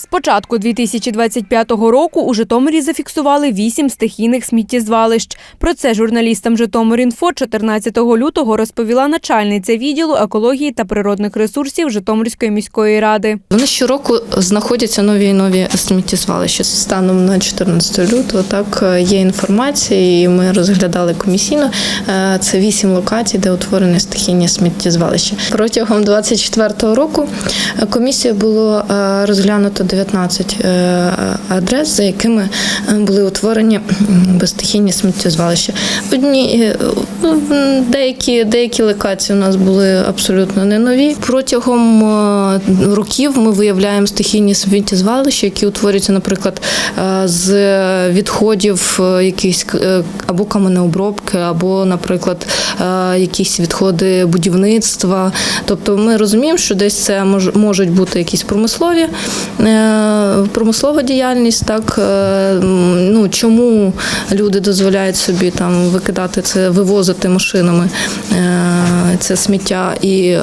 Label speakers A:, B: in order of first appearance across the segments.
A: З початку 2025 року у Житомирі зафіксували вісім стихійних сміттєзвалищ. Про це журналістам Житомир.Інфо 14 лютого розповіла начальниця відділу екології та природних ресурсів Житомирської міської ради.
B: Вони щороку знаходяться нові і нові сміттєзвалища. Станом на 14 лютого так е, є інформація, і ми розглядали комісійно. Це вісім локацій, де утворені стихійні сміттєзвалища. Протягом 24 року комісією було е, розглянуто 19 е, адрес, за якими е, були утворені безстихійні сміттєзвалища. Одні ну, деякі, деякі локації у нас були абсолютно не нові. Протягом років ми виявляємо стихійні сміттєзвалища, які утворюються, наприклад, з відходів е, або каменеобробки, або, наприклад, е, якісь відходи будівництва. Тобто ми розуміємо, що десь це можуть бути якісь промислові е, промислова діяльність. Так е, ну чому люди дозволяють собі там викидати це, вивозити машинами це сміття і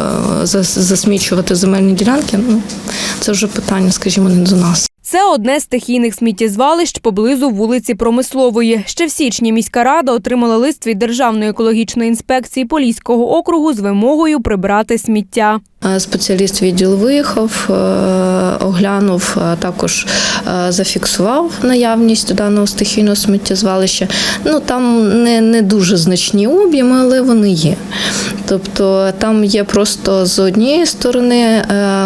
B: засмічувати земельні ділянки? Ну це вже питання, скажімо, не до нас.
A: Це одне з стихійних сміттєзвалищ поблизу вулиці Промислової. Ще в січні міська рада отримала лист від Державної екологічної інспекції Поліського округу з вимогою прибрати сміття.
B: Е, Спеціаліст відділу виїхав, е, оглянув, також е, зафіксував наявність даного стихійного сміттєзвалища. Ну там не, не дуже значні об'єми, але вони є. Тобто там є просто з однієї сторони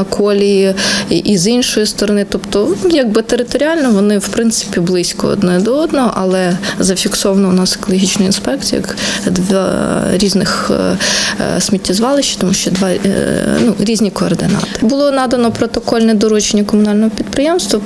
B: колії і- з іншої сторони. Тобто, якби територіально вони в принципі близько одне до одного, але зафіксовано у нас екологічна інспекція два різних сміттєзвалища, тому що два ну, різні координати. Було надано протокольне доручення комунального підприємства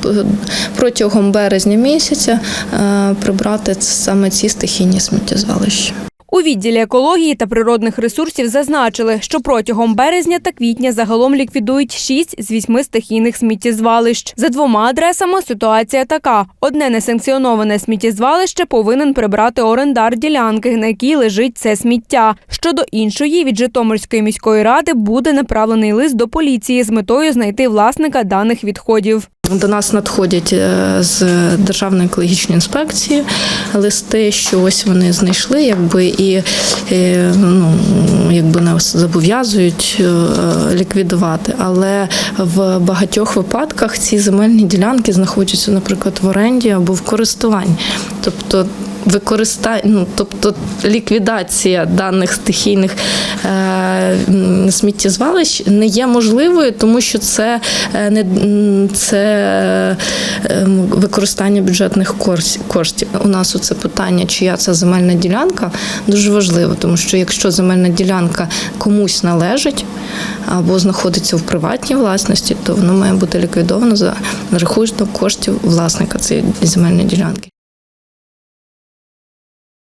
B: протягом березня місяця е, прибрати саме ці стихійні сміттєзвалища.
A: У відділі екології та природних ресурсів зазначили, що протягом березня та квітня загалом ліквідують шість з вісьми стихійних сміттєзвалищ. За двома адресами ситуація така: одне несанкціоноване сміттєзвалище повинен прибрати орендар ділянки, на якій лежить це сміття. Щодо іншої від Житомирської міської ради буде направлений лист до поліції з метою знайти власника даних відходів.
B: До нас надходять е, з Державної екологічної інспекції листи, що ось вони знайшли, якби і е, ну, якби нас зобов'язують е, ліквідувати. Але в багатьох випадках ці земельні ділянки знаходяться, наприклад, в оренді або в користуванні. Тобто використання, ну, тобто ліквідація даних стихійних сміттєзвалищ не є можливою, тому що це е, не це е, використання бюджетних коштів. У нас оце питання, чия це земельна ділянка, дуже важливо, тому що якщо земельна ділянка комусь належить або знаходиться в приватній власності, то воно має бути ліквідовано за рахунок коштів власника цієї земельної ділянки.